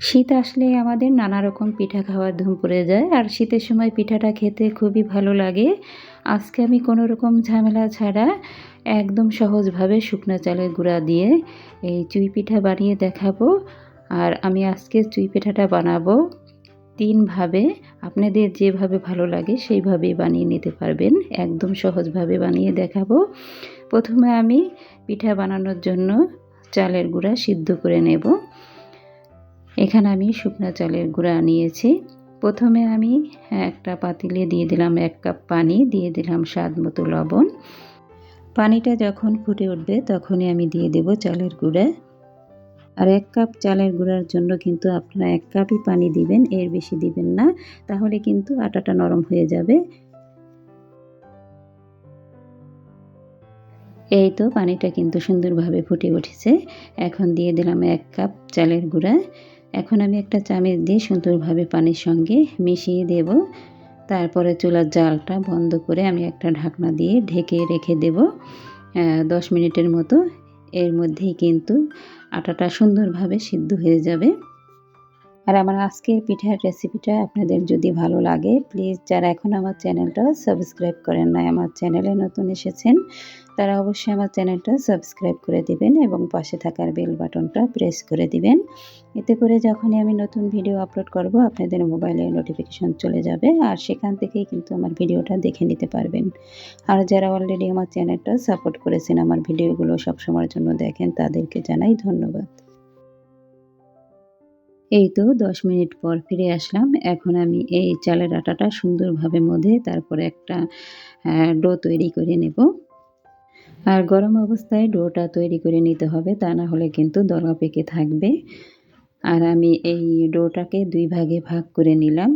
শীত আসলে আমাদের নানা রকম পিঠা খাওয়ার ধুম পড়ে যায়, আর শীতের সময় পিঠাটা খেতে খুবই ভালো লাগে। আজকে আমি কোনো রকম ঝামেলা ছাড়া একদম সহজভাবে শুকনো চালের গুঁড়া দিয়ে এই চুই পিঠা বানিয়ে দেখাবো। আর আমি আজকে চুই পিঠাটা বানাবো তিনভাবে আপনাদের যেভাবে ভালো লাগে সেইভাবেই বানিয়ে নিতে পারবেন, একদম সহজভাবে বানিয়ে দেখাবো। প্রথমে আমি পিঠা বানানোর জন্য চালের গুঁড়া সিদ্ধ করে নেব। এখানে আমি শুকনো চালের গুঁড়া নিয়েছি। প্রথমে আমি একটা পাতিলে দিয়ে দিলাম এক কাপ পানি, দিয়ে দিলাম স্বাদ মতো লবণ। পানিটা যখন ফুটে উঠবে তখনই আমি দিয়ে দেব চালের গুঁড়া। আর এক কাপ চালের গুঁড়ার জন্য কিন্তু আপনারা এক কাপই পানি দিবেন, এর বেশি দিবেন না, তাহলে কিন্তু আটাটা নরম হয়ে যাবে। এই তো পানিটা কিন্তু সুন্দরভাবে ফুটে উঠেছে। এখন দিয়ে দিলাম এক কাপ চালের গুঁড়া। এখন আমি একটা চামচ দিয়ে সুন্দরভাবে পানির সঙ্গে মিশিয়ে দেব। তারপরে চুলার জালটা বন্ধ করে আমি একটা ঢাকনা দিয়ে ঢেকে রেখে দেব। দশ মিনিটের মতো। এর মধ্যেই কিন্তু আটাটা সুন্দরভাবে সিদ্ধ হয়ে যাবে। আর আমার আজকের পিঠার রেসিপিটা আপনাদের যদি ভালো লাগে প্লিজ যারা এখন আমার চ্যানেলটা সাবস্ক্রাইব করেন নাই, আমার চ্যানেলে নতুন এসেছেন, তারা অবশ্যই আমার চ্যানেলটা সাবস্ক্রাইব করে দিবেন এবং পাশে থাকার বেল বাটনটা প্রেস করে দিবেন। এতে করে যখনই আমি নতুন ভিডিও আপলোড করব, আপনাদের মোবাইলে নোটিফিকেশন চলে যাবে আর সেখান থেকেই কিন্তু আমার ভিডিওটা দেখে নিতে পারবেন। আর যারা অলরেডি আমার চ্যানেলটা সাপোর্ট করেছেন, আমার ভিডিওগুলো সবসময়ের জন্য দেখেন, তাদেরকে জানাই ধন্যবাদ। এই তো দশ মিনিট পর ফিরে আসলাম। এখন আমি এই চালের আটাটা সুন্দরভাবে মধে তারপরে একটা ডো তৈরি করে নেব। আর গরম অবস্থায় ডোটা তৈরি করে নিতে হবে, তা না হলে কিন্তু দলা পেকে থাকবে। আর আমি এই ডোটাকে দুই ভাগে ভাগ করে নিলাম।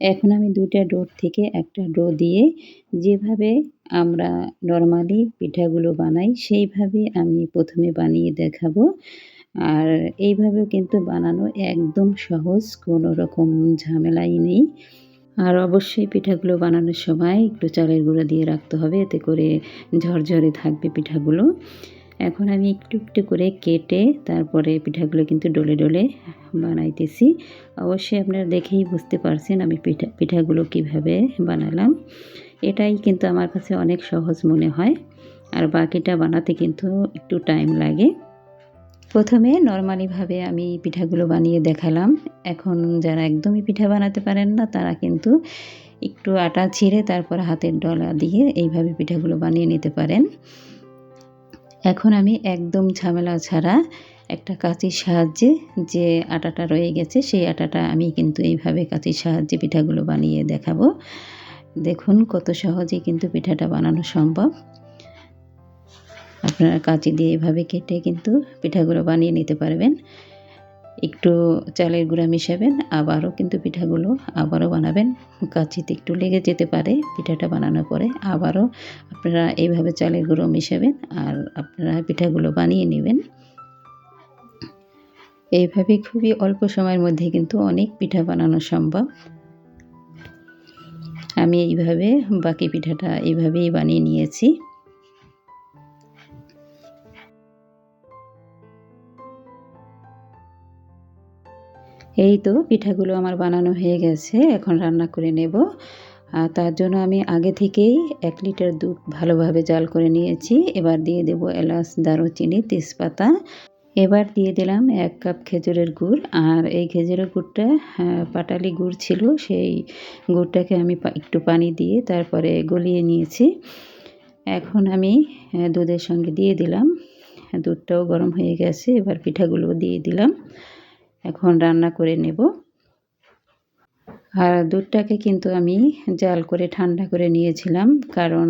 এখন আমি দুইটা ডোর থেকে একটা ডো দিয়ে যেভাবে আমরা নর্মালি পিঠাগুলো বানাই, সেইভাবে আমি প্রথমে বানিয়ে দেখাবো। আর এইভাবেও কিন্তু বানানো একদম সহজ, কোনো রকম ঝামেলাই নেই। আর অবশ্যই পিঠাগুলো বানানোর সময় একটু চালের গুঁড়া দিয়ে রাখতে হবে, এতে করে ঝরঝরে থাকবে পিঠাগুলো। এখন আমি একটু একটু করে কেটে তারপরে পিঠাগুলো কিন্তু ডলে ডলে বানাইতেছি। অবশ্যই আপনারা দেখেই বুঝতে পারছেন আমি পিঠা, পিঠাগুলো কীভাবে বানালাম। এটাই কিন্তু আমার কাছে অনেক সহজ মনে হয়। আর বাকিটা বানাতে কিন্তু একটু টাইম লাগে। প্রথমে নর্মালিভাবে আমি পিঠাগুলো বানিয়ে দেখালাম। এখন যারা একদমই পিঠা বানাতে পারেন না, তারা কিন্তু একটু আটা ছিঁড়ে তারপর হাতের ডলা দিয়ে এইভাবে পিঠাগুলো বানিয়ে নিতে পারেন। এখন আমি একদম ঝামেলা ছাড়া একটা কাঁচির সাহায্যে যে আটাটা রয়ে গেছে, সেই আটাটা আমি কিন্তু এইভাবে কাঁচির সাহায্যে পিঠাগুলো বানিয়ে দেখাবো। দেখুন কত সহজে কিন্তু পিঠাটা বানানো সম্ভব। আপনারা কাঁচি দিয়ে এভাবে কেটে কিন্তু পিঠাগুলো বানিয়ে নিতে পারবেন। একটু চালের গুঁড়া মিশাবেন, আবারও কিন্তু পিঠাগুলো আবারও বানাবেন। কাঁচিতে একটু লেগে যেতে পারে পিঠাটা বানানোর পরে। আবারও আপনারা এইভাবে চালের গুঁড়ো মিশাবেন আর আপনারা পিঠাগুলো বানিয়ে নেবেন। এইভাবে খুবই অল্প সময়ের মধ্যে কিন্তু অনেক পিঠা বানানো সম্ভব। আমি এইভাবে বাকি পিঠাটা এইভাবেই বানিয়ে নিয়েছি। এই তো পিঠাগুলো আমার বানানো হয়ে গেছে, এখন রান্না করে নেব। আর তার জন্য আমি আগে থেকেই এক লিটার দুধ ভালোভাবে জাল করে নিয়েছি। এবার দিয়ে দেব এলাচ, দারুচিনি, তেজপাতা। এবার দিয়ে দিলাম এক কাপ খেজুরের গুড়। আর এই খেজুরের গুড়টা পাটালি গুড় ছিল, সেই গুড়টাকে আমি একটু পানি দিয়ে তারপরে গলিয়ে নিয়েছি। এখন আমি দুধের সঙ্গে দিয়ে দিলাম। দুধটাও গরম হয়ে গেছে, এবার পিঠাগুলো দিয়ে দিলাম। এখন রান্না করে নেব। আর দুধটাকে কিন্তু আমি জাল করে ঠান্ডা করে নিয়েছিলাম, কারণ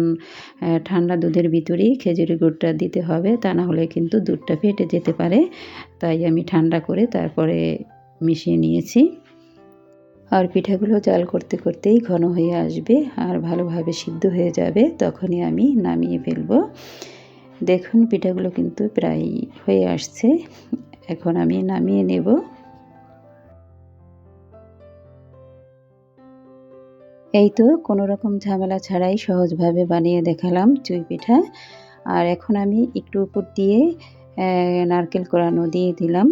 ঠান্ডা দুধের ভিতরেই খেজুরি গুড়টা দিতে হবে, তা না হলে কিন্তু দুধটা ফেটে যেতে পারে। তাই আমি ঠান্ডা করে তারপরে মিশিয়ে নিয়েছি। আর পিঠাগুলো জাল করতে করতেই ঘন হয়ে আসবে আর ভালোভাবে সিদ্ধ হয়ে যাবে, তখনই আমি নামিয়ে ফেলব। দেখুন, পিঠাগুলো কিন্তু প্রায় হয়ে আসছে। এখন আমি নামিয়ে নেব। এই তো কোনো রকম ঝামেলা ছাড়াই সহজভাবে বানিয়ে দেখালাম চুই পিঠা। আর এখন আমি একটু উপর দিয়ে নারকেল কোরানো দিয়ে দিলাম।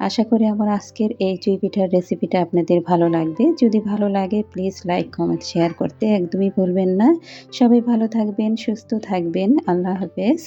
আশা করি আমার আজকের এই চুই পিঠার রেসিপিটা আপনাদের ভালো লাগবে। যদি ভালো লাগে প্লিজ লাইক কমেন্ট শেয়ার করতে একদমই ভুলবেন না। সবাই ভালো থাকবেন, সুস্থ থাকবেন। আল্লাহ হাফেজ।